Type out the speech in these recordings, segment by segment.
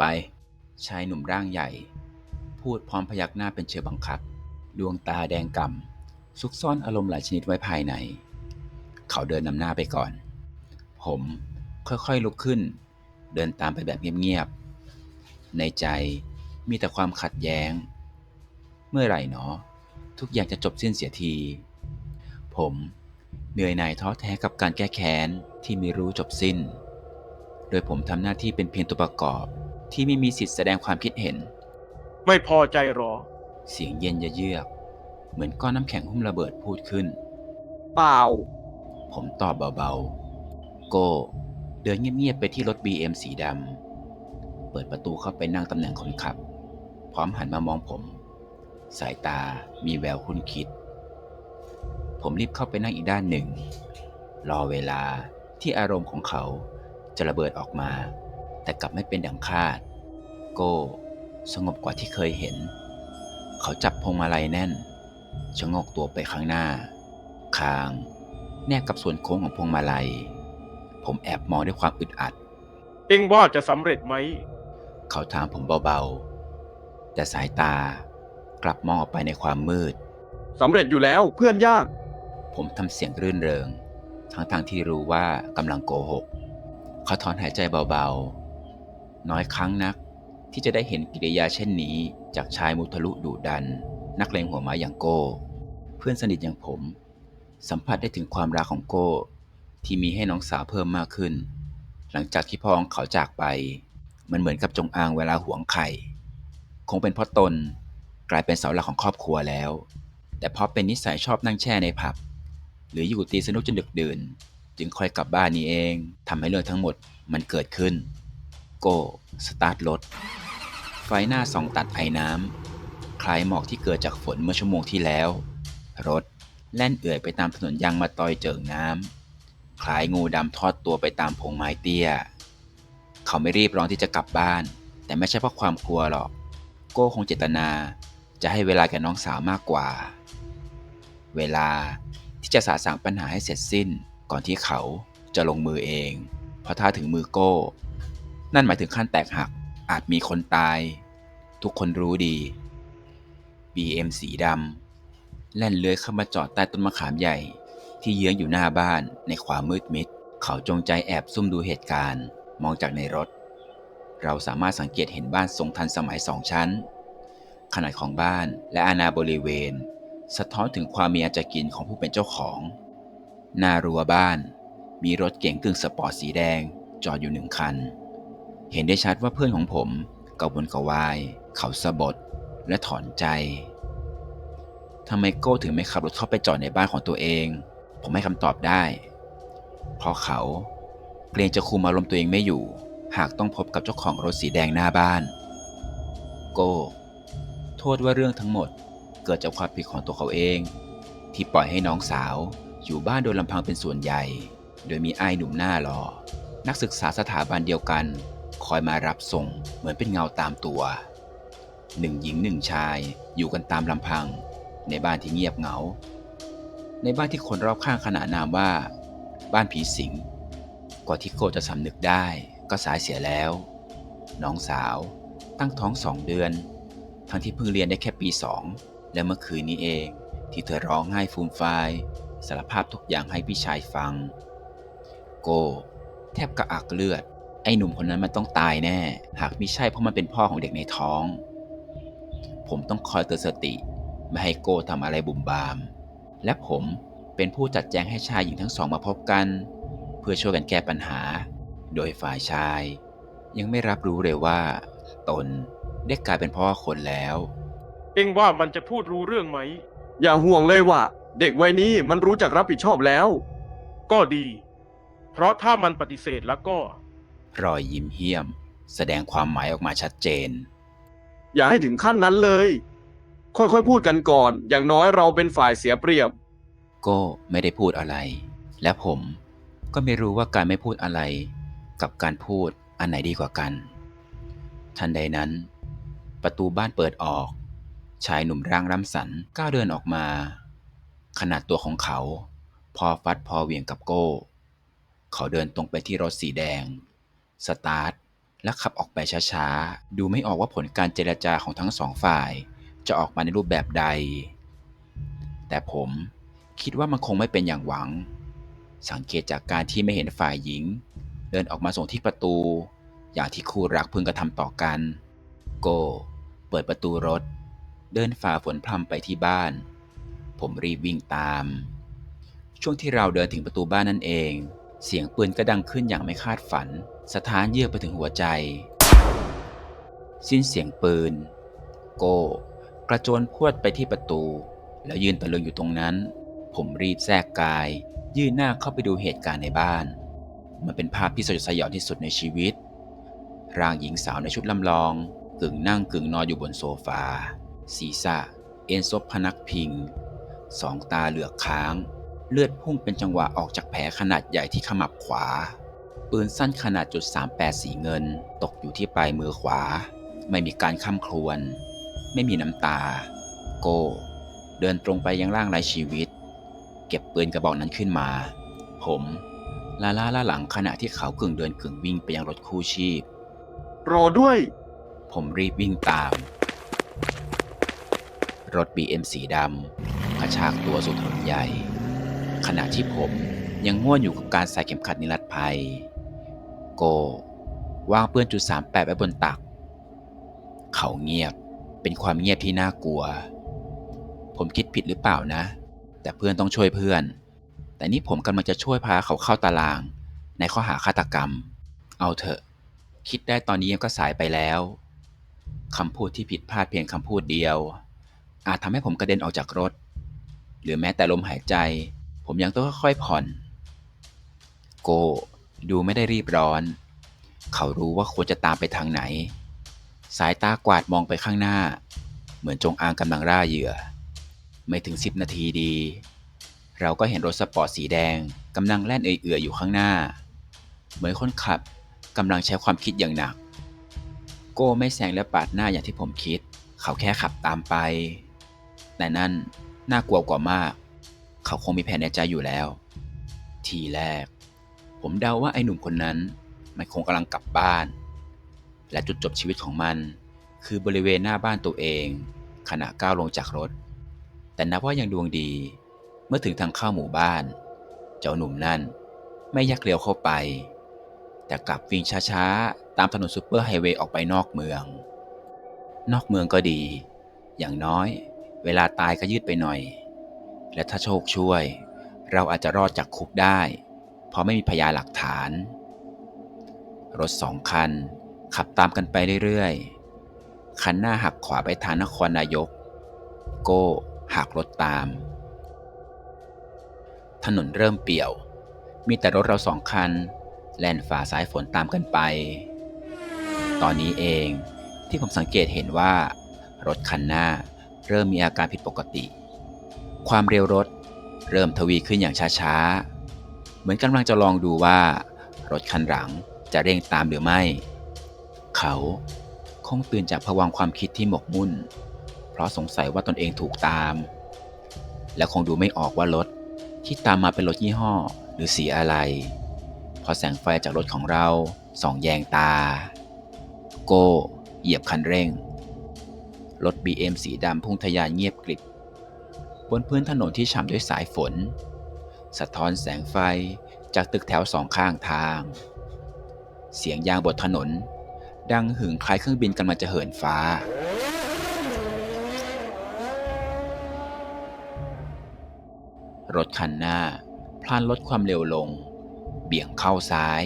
ไป ชายหนุ่มร่างใหญ่ พูดพร้อมพยักหน้าเป็นเชิงบังคับ ดวงตาแดงก่ำซุกซ่อนอารมณ์หลายชนิดไว้ภายใน เขาเดินนำหน้าไปก่อน ผมค่อยๆลุกขึ้น เดินตามไปแบบเงียบๆ ในใจมีแต่ความขัดแย้ง เมื่อไหร่หนอ ทุกอย่างจะจบสิ้นเสียที ผมเหนื่อยหน่ายท้อแท้กับการแก้แค้นที่ไม่รู้จบสิ้น โดยผมทำหน้าที่เป็นเพียงตัวประกอบ ที่ไม่มีสิทธิ์แสดงความคิดเห็น ไม่พอใจหรอ เสียงเย็นเยือกๆเหมือนก้อนน้ำแข็งหุ้มระเบิดพูดขึ้น เปล่า ผมตอบเบาๆ โก้เดินเงียบๆไปที่รถ BM สีดำ เปิดประตูเข้าไปนั่งตำแหน่งคนขับ พร้อมหันมามองผม สายตามีแววคุ้นคิด ผมรีบเข้าไปนั่งอีกด้านหนึ่ง รอเวลาที่อารมณ์ของเขาจะระเบิดออกมา แต่กลับไม่เป็นดังคาด โก้ สงบกว่าที่เคยเห็น เขาจับพวงมาลัยแน่นชะโงกตัวไปข้างหน้า คาง แนบกับส่วนโค้งของพวงมาลัย ผมแอบมองด้วยความอึดอัด เอ็งว่าจะสำเร็จไหม เขาถามผมเบาๆ แต่สายตากลับมองออกไปในความมืดสำเร็จอยู่แล้วเพื่อนยาก ผมทำเสียงรื่นเริง ทั้งทางๆที่รู้ว่ากำลังโกหก เขาถอนหายใจเบาๆ น้อยครั้งนัก ที่จะได้เห็นกิริยาเช่นนี้ จากชายมุทะลุดุดัน นักเลงหัวไม้อย่างโก้ เพื่อนสนิทอย่างผม สัมผัสได้ถึงความรักของโก้ ที่มีให้น้องสาวเพิ่มมากขึ้น หลังจากที่พ่อของเขาจากไป มันเหมือนกับจงอางเวลาหวงไข่ คงเป็นเพราะตนกลายเป็นเสาหลักของครอบครัวแล้ว แต่เพราะเป็นนิสัยชอบนั่งแช่ในผับ หรืออยู่ตีสนุกจนดึกดื่น จึงคอยกลับบ้านนี้เองทำให้เรื่องทั้งหมดมันเกิดขึ้น โก้ สตาร์ทรถ ไฟหน้าส่องตัดไอ้น้ำ คล้ายหมอกที่เกิดจากฝนเมื่อชั่วโมงที่แล้ว รถแล่นเอื่อยไปตามถนนยางมาตอยเจิ่งน้ำ คล้ายงูดำทอดตัวไปตามพงไม้เตี้ย เขาไม่รีบร้อนที่จะกลับบ้าน แต่ไม่ใช่เพราะความกลัวหรอก โก้คงเจตนา จะให้เวลาแก่น้องสาวมากกว่า เวลาที่จะสาสางปัญหาให้เสร็จสิ้นก่อนที่เขาจะลงมือเอง เพราะถ้าถึงมือโก้ นั่นหมายถึงขั้นแตกหัก อาจมีคนตาย ทุกคนรู้ดี BM สีดำแล่นเลื้อยเข้ามาจอดใต้ต้นมะขามใหญ่ ที่เยื้องอยู่หน้าบ้านในความมืดมิด เขาจงใจแอบซุ่มดูเหตุการณ์ มองจากในรถ เราสามารถสังเกตเห็นบ้านทรงทันสมัยสองชั้น ขนาดของบ้านและอาณาบริเวณ สะท้อนถึงความมีอาจจะกินของผู้เป็นเจ้าของ หน้ารั้วบ้าน มีรถเก๋งกึ่งสปอร์ตสีแดงจอดอยู่หนึ่งคัน เห็นได้ชัดว่าเพื่อนของผมกระวนกระวาย เขาสะบดและถอนใจทำไมโก้ถึงไม่ขับรถเข้าไปจอดในบ้านของตัวเอง ผมให้คำตอบได้ เพราะเขาเกรงจะคุมอารมณ์ตัวเองไม่อยู่ หากต้องพบกับเจ้าของรถสีแดงหน้าบ้าน โก้ โทษว่าเรื่องทั้งหมดเกิดจากความผิดของตัวเขาเอง ที่ปล่อยให้น้องสาวอยู่บ้านโดยลำพังเป็นส่วนใหญ่ โดยมีไอ้ายหนุ่มหน้าหล่อนักศึกษาสถาบันเดียวกัน คอยมารับส่งเหมือนเป็นเงาตามตัวหนึ่งหญิงหนึ่งชายอยู่กันตามลำพัง ในบ้านที่เงียบเหงา ในบ้านที่คนรอบข้างขนานนามว่า บ้านผีสิง กว่าที่โกจะสำนึกได้ก็สายเสียแล้ว น้องสาวตั้งท้องสองเดือน ทั้งที่เพิ่งเรียนได้แค่ปีสองและเมื่อคืนนี้เองที่เธอร้องไห้ฟูมฟายสารภาพทุกอย่างให้พี่ชายฟัง โก แทบกระอักเลือด ไอ้หนุ่มคนนั้นมันต้องตายแน่ หากไม่ใช่เพราะมันเป็นพ่อของเด็กในท้อง ผมต้องคอยเตือนสติ ไม่ให้โกทำอะไรบุ่มบาม และผมเป็นผู้จัดแจงให้ชายหญิงทั้งสองมาพบกัน เพื่อช่วยกันแก้ปัญหา โดยฝ่ายชาย ยังไม่รับรู้เลยว่า ตนได้กลายเป็นพ่อคนแล้ว เอ็งว่ามันจะพูดรู้เรื่องไหม อย่าห่วงเลยว่าเด็กวัยนี้มันรู้จักรับผิดชอบแล้ว ก็ดี เพราะถ้ามันปฏิเสธแล้วก็ รอยยิ้มเหี้ยม แสดงความหมายออกมาชัดเจน อย่าให้ถึงขั้นนั้นเลย ค่อยๆพูดกันก่อน อย่างน้อยเราเป็นฝ่ายเสียเปรียบ โก็ไม่ได้พูดอะไร และผมก็ไม่รู้ว่าการไม่พูดอะไร กับการพูดอันไหนดีกว่ากัน ทันใดนั้น ประตูบ้านเปิดออก ชายหนุ่มร่างร่ำสันก้าวเดินออกมา ขนาดตัวของเขา พอฟัดพอเหวี่ยงกับโก้ เขาเดินตรงไปที่รถสีแดง สตาร์ทและขับออกไปช้าๆ ดูไม่ออกว่าผลการเจรจาของทั้งสองฝ่าย จะออกมาในรูปแบบใด แต่ผมคิดว่ามันคงไม่เป็นอย่างหวัง สังเกตจากการที่ไม่เห็นฝ่ายหญิง เดินออกมาส่งที่ประตู อย่างที่คู่รักพึงกระทำต่อกัน โก เปิดประตูรถ เดินฝ่าฝนพรำไปที่บ้าน ผมรีบวิ่งตาม ช่วงที่เราเดินถึงประตูบ้านนั่นเอง เสียงปืนก็ดังขึ้นอย่างไม่คาดฝัน สถานเยือกไปถึงหัวใจ สิ้นเสียงปืน โก้ กระโจนพวดไปที่ประตู แล้วยืนตะลึงอยู่ตรงนั้น ผมรีบแทรกกาย ยื่นหน้าเข้าไปดูเหตุการณ์ในบ้าน มันเป็นภาพที่สยดสยองที่สุดในชีวิต ร่างหญิงสาวในชุดลำลองกึ่งนั่งกึ่งนอนอยู่บนโซฟา ศีรษะ เอ็นซบพนักพิง สองตาเหลือกค้าง เลือดพุ่งเป็นจังหวะออกจากแผลขนาดใหญ่ที่ขมับขวา ปืนสั้นขนาดจุด38สีเงิน ตกอยู่ที่ปลายมือขวา ไม่มีการค้ำครวญไม่มีน้ำตา โก้ เดินตรงไปยังร่างไร้ชีวิต เก็บปืนกระบอกนั้นขึ้นมา ผมลาล่าล่าหลังขณะที่เขากึ่งเดินกึ่งวิ่งไปยังรถคู่ชีพ รอด้วย ผมรีบวิ่งตาม รถ BM สีดำกระชากตัวสู่ถนนใหญ่ ขณะที่ผมยังง่วนอยู่กับการใส่เข็มขัดนิรภัย โก วางปืนจุด38ไว้บนตัก เขาเงียบเป็นความเงียบที่น่ากลัว ผมคิดผิดหรือเปล่านะ แต่เพื่อนต้องช่วยเพื่อน แต่นี่ผมกำลังจะช่วยพาเขาเข้าตาราง ในข้อหาฆาตกรรม เอาเถอะ คิดได้ตอนนี้ก็สายไปแล้วคำพูดที่ผิดพลาดเพียงคำพูดเดียว อาจทำให้ผมกระเด็นออกจากรถ หรือแม้แต่ลมหายใจ ผมยังต้องค่อยๆผ่อน โก ดูไม่ได้รีบร้อน เขารู้ว่าควรจะตามไปทางไหน สายตากวาดมองไปข้างหน้า เหมือนจงอางกำลังร่าเหยื่อ ไม่ถึงสิบนาทีดี เราก็เห็นรถสปอร์ตสีแดงกำลังแล่นเอื่อยๆอยู่ข้างหน้า เหมือนคนขับกำลังใช้ความคิดอย่างหนัก โก้ไม่แซงและปาดหน้าอย่างที่ผมคิด เขาแค่ขับตามไป แต่นั่นน่ากลัวกว่ามาก เขาคงมีแผนในใจอยู่แล้ว ทีแรก ผมเดาว่าไอ้หนุ่มคนนั้น มันคงกำลังกลับบ้าน และจุดจบชีวิตของมัน คือบริเวณหน้าบ้านตัวเอง ขณะก้าวลงจากรถ แต่นับว่ายังดวงดี เมื่อถึงทางเข้าหมู่บ้าน เจ้าหนุ่มนั่นไม่ยักเลี้ยวเข้าไป แต่กลับวิ่งช้าๆ ตามถนนซูเปอร์ไฮเวย์ออกไปนอกเมือง นอกเมืองก็ดี อย่างน้อย เวลาตายก็ยืดไปหน่อย และถ้าโชคช่วย เราอาจจะรอดจากคุกได้ เพราะไม่มีพยานหลักฐาน รถสองคัน ขับตามกันไปเรื่อยๆ คันหน้าหักขวาไปทางนครนายก โก้หักรถตาม ถนนเริ่มเปี่ยว มีแต่รถเราสองคัน แล่นฝ่าสายฝนตามกันไป ตอนนี้เองที่ผมสังเกตเห็นว่า รถคันหน้าเริ่มมีอาการผิดปกติ ความเร็วรถเริ่มทวีขึ้นอย่างช้าๆ เหมือนกำลังจะลองดูว่า รถคันหลังจะเร่งตามหรือไม่ เขาคงตื่นจากภวังค์ความคิดที่หมกมุ่น เพราะสงสัยว่าตนเองถูกตาม และคงดูไม่ออกว่ารถที่ตามมาเป็นรถยี่ห้อหรือสีอะไร พอแสงไฟจากรถของเราส่องแยงตา โก้เหยียบคันเร่ง รถ BM สีดำพุ่งทะยานเงียบกริบบนพื้นถนนที่ฉ่ำด้วยสายฝน สะท้อนแสงไฟจากตึกแถวสองข้างทาง เสียงยางบนถนน ดังหึงคล้ายเครื่องบินกำลังจะเหินฟ้า รถคันหน้า พลานลดความเร็วลง เบี่ยงเข้าซ้าย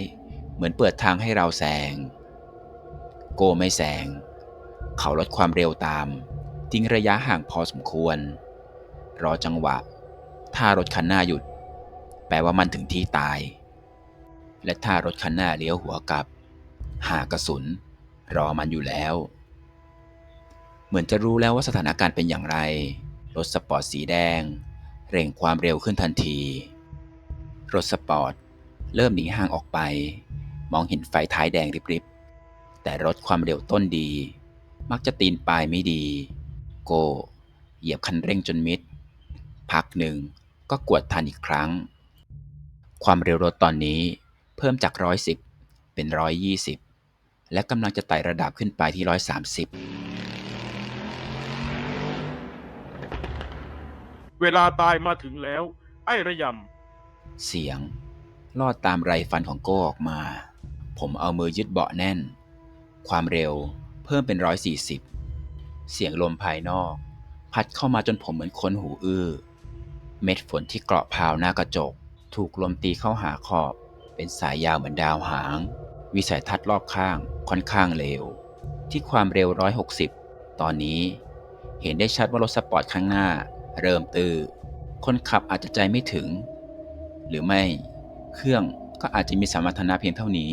เหมือนเปิดทางให้เราแซง โกไม่แซง เขาลดความเร็วตาม ทิ้งระยะห่างพอสมควร รอจังหวะ ถ้ารถคันหน้าหยุด แปลว่ามันถึงที่ตาย และถ้ารถคันหน้าเลี้ยวหัวกลับ หากระสุน รอมันอยู่แล้ว เหมือนจะรู้แล้วว่าสถานการณ์เป็นอย่างไร รถสปอร์ตสีแดง เร่งความเร็วขึ้นทันที รถสปอร์ตเริ่มหนีห่างออกไป มองเห็นไฟท้ายแดงริบๆ แต่รถความเร็วต้นดี มักจะตีนปลายไม่ดี โก เหยียบคันเร่งจนมิด พักหนึ่งก็กวดทันอีกครั้ง ความเร็วรถตอนนี้เพิ่มจากร้อยสิบเป็นร้อยยี่สิบและกำลังจะไต่ระดับขึ้นไปที่ 130 เวลาตายมาถึงแล้ว ไอ้ระยเสียง ลอดตามไรฟันของโก้ออกมา ผมเอามือยึดเบาะแน่น ความเร็วเพิ่มเป็น 140 เสียงลมภายนอก พัดเข้ามาจนผมเหมือนคนหูอื้อ เม็ดฝนที่เกราะพราวหน้ากระจก ถูกลมตีเข้าหาขอบ เป็นสายยาวเหมือนดาวหาง วิสัยทัศน์รอบข้างค่อนข้างเร็ว ที่ความเร็ว 160 ตอนนี้ เห็นได้ชัดว่ารถสปอร์ตข้างหน้า เริ่มตื้อคนขับอาจจะใจไม่ถึง หรือไม่ เครื่องก็อาจจะมีสมรรถนะเพียงเท่านี้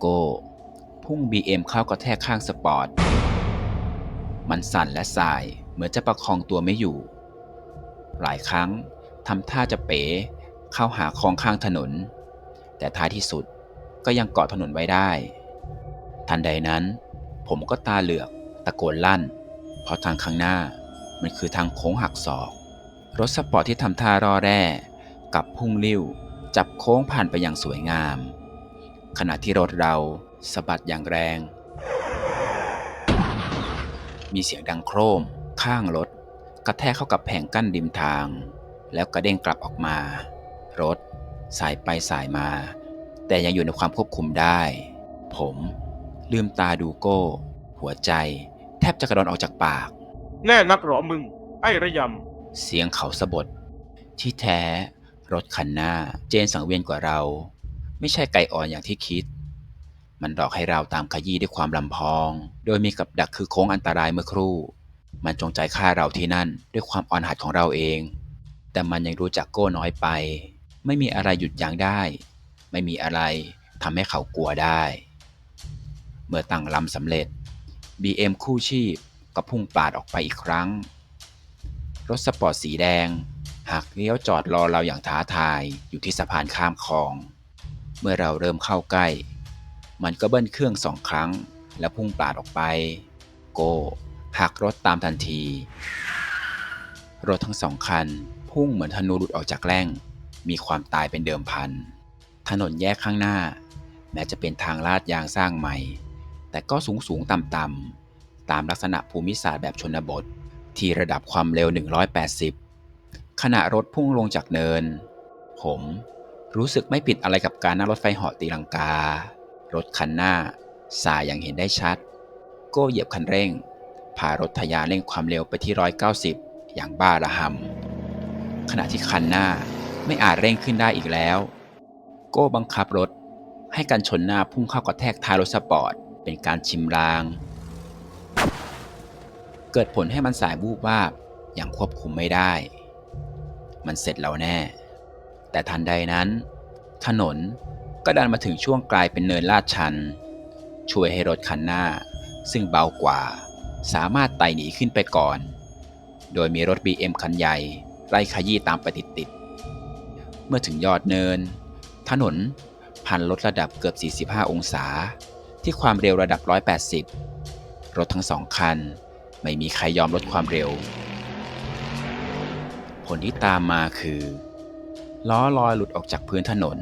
โก้พุ่ง BM เข้ากระแทกข้างสปอร์ต มันสั่นและสายเหมือนจะประคองตัวไม่อยู่ หลายครั้งทำท่าจะเป๋ เข้าหาคลองข้างถนน แต่ท้ายที่สุดก็ยังเกาะถนนไว้ได้ ทันใดนั้น ผมก็ตาเหลือกตะโกนลั่น เพราะทางข้างหน้ามันคือทางโค้งหักศอก รถสปอร์ตที่ทำท่ารอแร่กลับพุ่งลิ้ว จับโค้งผ่านไปอย่างสวยงาม ขณะที่รถเราสะบัดอย่างแรง มีเสียงดังโครม ข้างรถ กระแทกเข้ากับแผงกั้นริมทาง แล้วกระเด้งกลับออกมา รถ สายไปสายมา แต่ยังอยู่ในความควบคุมได้ ผม ลืมตาดูโก้ หัวใจ แทบจะกระดอนออกจากปากำแน่นักเหรอมึง ไอ้ระยเสียงเขาสะบดที่แท้ รถคันหน้าเจนสังเวียนกว่าเรา ไม่ใช่ไก่อ่อนอย่างที่คิด มันหลอกให้เราตามขยี้ด้วยความลำพอง โดยมีกับดักคือโค้งอันตรายเมื่อครู่ มันจงใจฆ่าเราที่นั่นด้วยความอ่อนหัดของเราเองแต่มันยังรู้จักโก้น้อยไป ไม่มีอะไรหยุดยั้งได้ ไม่มีอะไรทำให้เขากลัวได้ เมื่อตั้งลำสำเร็จ BM คู่ชีพก็พุ่งปาดออกไปอีกครั้ง รถสปอร์ตสีแดงหักเลี้ยวจอดรอเราอย่างท้าทายอยู่ที่สะพานข้ามคลอง เมื่อเราเริ่มเข้าใกล้ มันก็เบิ้ลเครื่องสองครั้ง แล้วพุ่งปาดออกไป โกหักรถตามทันที รถทั้งสองคันพุ่งเหมือนธนูหลุดออกจากแร่ง มีความตายเป็นเดิมพัน ถนนแยกข้างหน้า แม้จะเป็นทางลาดยางสร้างใหม่ แต่ก็สูงสูงต่ำต่ำตามลักษณะภูมิศาสตร์แบบชนบท ที่ระดับความเร็ว 180 ขณะรถพุ่งลงจากเนิน ผมรู้สึกไม่ผิดอะไรกับการนั่งรถไฟเหาะตีลังกา รถคันหน้า สายอย่างเห็นได้ชัด โก้เหยียบคันเร่ง พารถทะยานเร่งความเร็วไปที่ 190 อย่างบ้าระหำขณะที่คันหน้า ไม่อาจเร่งขึ้นได้อีกแล้ว โก้บังคับรถ ให้กันชนหน้าพุ่งเข้ากระแทกท้ายรถสปอร์ต เป็นการชิมราง เกิดผลให้มันสายบูบวาบอย่างควบคุมไม่ได้ มันเสร็จแล้วแน่ แต่ทันใดนั้น ถนนก็ดันมาถึงช่วงกลายเป็นเนินลาดชัน ช่วยให้รถคันหน้า ซึ่งเบากว่า สามารถไต่หนีขึ้นไปก่อน โดยมีรถ BM คันใหญ่ไล่ขยี้ตามไปติดๆ เมื่อถึงยอดเนิน ถนนพันลดระดับเกือบ 45 องศา ที่ความเร็วระดับ 180 รถทั้งสองคัน ไม่มีใครยอมลดความเร็ว ผลที่ตามมาคือ ล้อลอยหลุดออกจากพื้นถนน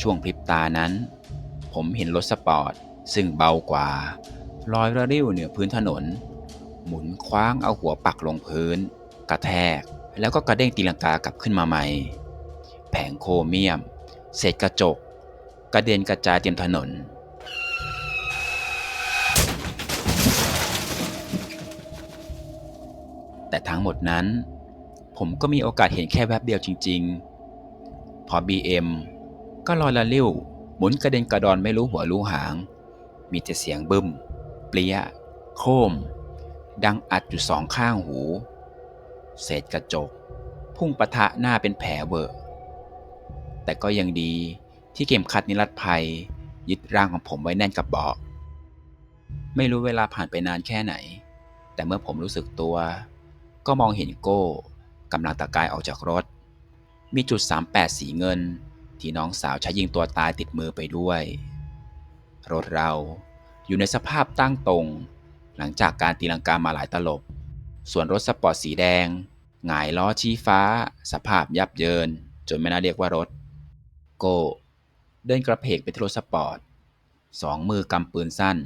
ช่วงพริบตานั้น ผมเห็นรถสปอร์ต ซึ่งเบากว่า ลอยระริ้วเหนือพื้นถนน หมุนคว้างเอาหัวปักลงพื้น กระแทกแล้วก็กระเด้งตีลังกากลับขึ้นมาใหม่ แผงโครเมียม เศษกระจก กระเด็นกระจายเต็มถนน แต่ทั้งหมดนั้น ผมก็มีโอกาสเห็นแค่แวบเดียวจริง ๆ พอ BM ก็ลอยละลิ้วหมุนกระเด็นกระดอนไม่รู้หัวรู้หาง มีแต่เสียงบึ้ม เปรี้ย โคม ดังอัดอยู่สองข้างหู เศษกระจก พุ่งปะทะหน้าเป็นแผลเวอะ แต่ก็ยังดีที่เข็มขัดนิรัตภัย ยึดร่างของผมไว้แน่นกับเบาะ ไม่รู้เวลาผ่านไปนานแค่ไหน แต่เมื่อผมรู้สึกตัว ก็มองเห็นโก้กำลังตะกายออกจากรถ มีจุด 38 สีเงิน ที่น้องสาวใช้ยิงตัวตายติดมือไปด้วย รถเราอยู่ในสภาพตั้งตรง หลังจากการตีลังกามาหลายตลบ ส่วนรถสปอร์ตสีแดงหงายล้อชี้ฟ้า สภาพยับเยิน จนไม่น่าเรียกว่ารถ โก้ เดินกระเพกไปที่รถสปอร์ต สองมือกำปืนสั้น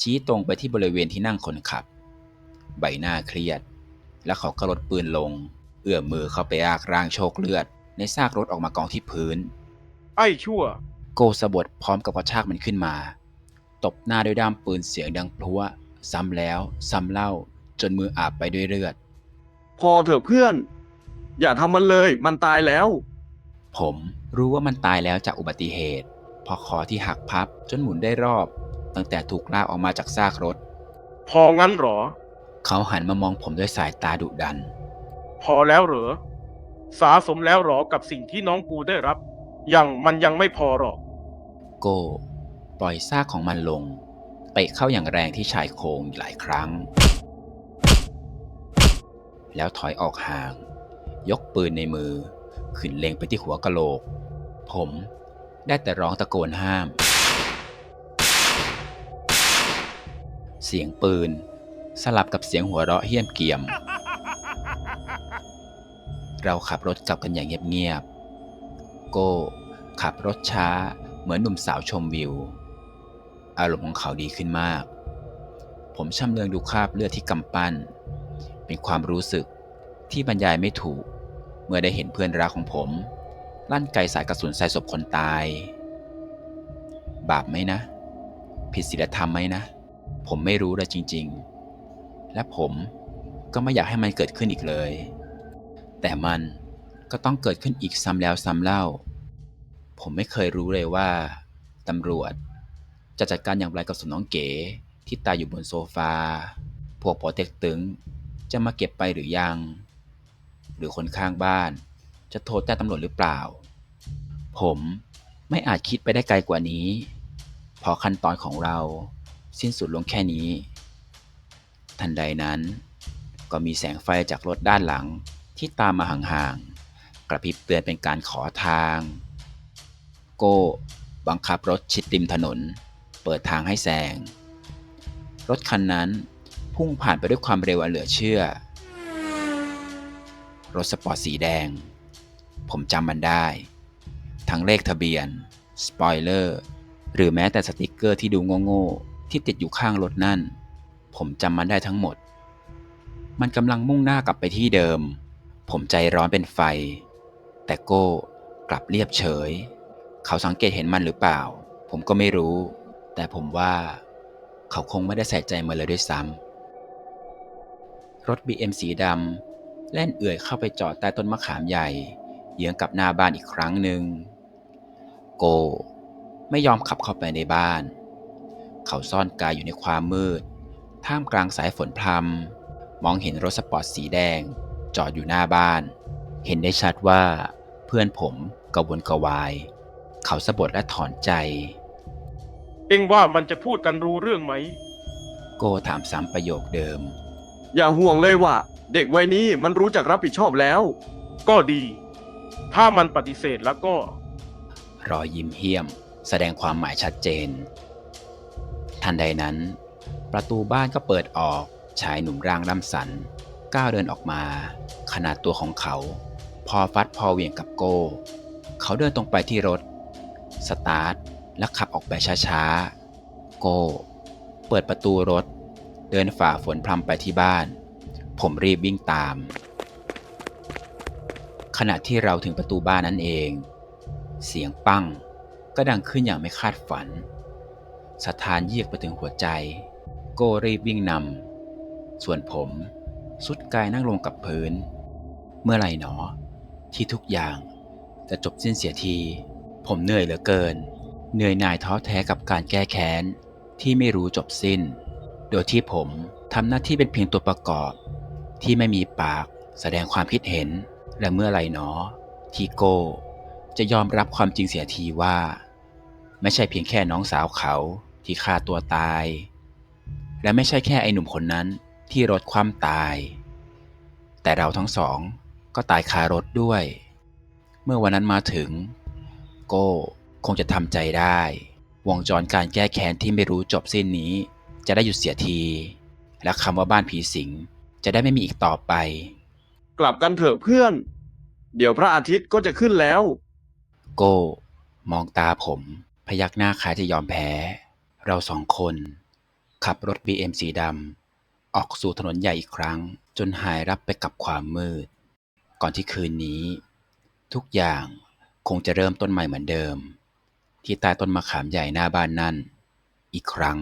ชี้ตรงไปที่บริเวณที่นั่งคนขับ ใบหน้าเครียด แล้วเขาก็ลดปืนลง เอื้อมมือเข้าไปอากร่างโชคเลือด ในซากรถออกมากองที่พื้น ไอ้ชั่ว โกสะบดพร้อมกับกระชากมันขึ้นมา ตบหน้าด้วยด้ามปืนเสียงดังพลัว ซ้ำแล้ว ซ้ำเล่า จนมืออาบไปด้วยเลือด พอเถอะเพื่อน อย่าทำมันเลย มันตายแล้ว ผมรู้ว่ามันตายแล้วจากอุบัติเหตุเพอคอที่หักพับจนหมุนได้รอบ ตั้งแต่ถูกลากออกมาจากซากรถ พองั้นเหรอ เขาหันมามองผมด้วยสายตาดุดัน พอแล้วเหรอ สาสมแล้วเหรอกับสิ่งที่น้องกูได้รับ ยังมันยังไม่พอหรอก โก้ปล่อยซากของมันลงเตะเข้าอย่างแรงที่ชายโครงหลายครั้ง แล้วถอยออกห่าง ยกปืนในมือ ขึ้นเล็งไปที่หัวกะโหลก ผมได้แต่ร้องตะโกนห้าม เสียงปืน สลับกับเสียงหัวเราะเฮี้ยมเกียม เราขับรถกลับกันอย่างเงียบๆ โก้ขับรถช้าเหมือนหนุ่มสาวชมวิว อารมณ์ของเขาดีขึ้นมาก ผมชำเลืองดูคราบเลือดที่กำปั้น เป็นความรู้สึกที่บรรยายไม่ถูก เมื่อได้เห็นเพื่อนรักของผม ลั่นไกสายกระสุนใส่ศพคนตาย บาปไหมนะ ผิดศีลธรรมไหมนะ ผมไม่รู้เลยจริง ๆ และผมก็ไม่อยากให้มันเกิดขึ้นอีกเลย แต่มันก็ต้องเกิดขึ้นอีกซ้ำแล้วซ้ำเล่า ผมไม่เคยรู้เลยว่าตำรวจ จะจัดการอย่างไรกับสมน้องเก๋ที่ตายอยู่บนโซฟา พวกปอเต็กตึง จะมาเก็บไปหรือยัง หรือคนข้างบ้าน จะโทรแจ้งตำรวจหรือเปล่า ผมไม่อาจคิดไปได้ไกลกว่านี้ พอขั้นตอนของเราสิ้นสุดลงแค่นี้ ทันใดนั้น ก็มีแสงไฟจากรถด้านหลังที่ตามมาห่างๆ กระพริบเตือนเป็นการขอทาง โก้บังคับรถชิดริมถนน เปิดทางให้แซงรถคันนั้นพุ่งผ่านไปด้วยความเร็วอันเหลือเชื่อ รถสปอร์ตสีแดง ผมจำมันได้ ทั้งเลขทะเบียน สปอยเลอร์ หรือแม้แต่สติกเกอร์ที่ดูโง่ๆ ที่ติดอยู่ข้างรถนั่น ผมจำมันได้ทั้งหมด มันกำลังมุ่งหน้ากลับไปที่เดิม ผมใจร้อนเป็นไฟ แต่โก้กลับเรียบเฉย เขาสังเกตเห็นมันหรือเปล่า ผมก็ไม่รู้ แต่ผมว่า เขาคงไม่ได้ใส่ใจมันเลยด้วยซ้ำรถ BM สีดำ แล่นเอื่อยเข้าไปจอดใต้ต้นมะขามใหญ่ เยื้องกับหน้าบ้านอีกครั้งหนึ่ง โก ไม่ยอมขับเข้าไปในบ้าน เขาซ่อนกายอยู่ในความมืด ท่ามกลางสายฝนพรำมองเห็นรถสปอร์ตสีแดง จอดอยู่หน้าบ้าน เห็นได้ชัดว่า เพื่อนผมกระวนกระวาย เขาสะบดและถอนใจ เอ็งว่ามันจะพูดกันรู้เรื่องไหม โกถามซ้ำประโยคเดิม อย่าห่วงเลยว่า เด็กวัยนี้มันรู้จักรับผิดชอบแล้ว ก็ดี ถ้ามันปฏิเสธแล้วก็ รอยยิ้มเหี้ยม แสดงความหมายชัดเจน ทันใดนั้น ประตูบ้านก็เปิดออกชายหนุ่มร่างร่ำสัน ก้าวเดินออกมา ขนาดตัวของเขา พอฟัดพอเหวี่ยงกับโก้ เขาเดินตรงไปที่รถ สตาร์ท และขับออกไปช้าๆ โก้ เปิดประตูรถ เดินฝ่าฝนพรำไปที่บ้าน ผมรีบวิ่งตาม ขณะที่เราถึงประตูบ้านนั้นเอง เสียงปั้งก็ดังขึ้นอย่างไม่คาดฝัน สถานเยียกไปถึงหัวใจ โก้รีบวิ่งนำ ส่วนผมสุดกายนั่งลงกับพื้น เมื่อไหร่หนอ ที่ทุกอย่างจะจบสิ้นเสียที ผมเหนื่อยเหลือเกิน เหนื่อยหน่ายท้อแท้กับการแก้แค้นที่ไม่รู้จบสิ้น โดยที่ผมทำหน้าที่เป็นเพียงตัวประกอบ ที่ไม่มีปากแสดงความคิดเห็น และเมื่อไรหนอ ที่โก้ จะยอมรับความจริงเสียทีว่า ไม่ใช่เพียงแค่น้องสาวเขาที่ฆ่าตัวตาย และไม่ใช่แค่ไอ้หนุ่มคนนั้นที่รถคว่ำตาย แต่เราทั้งสองก็ตายคารถด้วย เมื่อวันนั้นมาถึง โก้คงจะทำใจได้ วงจรการแก้แค้นที่ไม่รู้จบสิ้นนี้ จะได้หยุดเสียที และคำว่าบ้านผีสิง จะได้ไม่มีอีกต่อไป กลับกันเถอะเพื่อน เดี๋ยวพระอาทิตย์ก็จะขึ้นแล้ว โก้มองตาผม พยักหน้าคล้ายจะยอมแพ้ เราสองคน ขับรถ BM สีดำออกสู่ถนนใหญ่อีกครั้ง จนหายรับไปกับความมืด ก่อนที่คืนนี้ ทุกอย่างคงจะเริ่มต้นใหม่เหมือนเดิม ที่ใต้ต้นมะขามใหญ่หน้าบ้านนั่น อีกครั้ง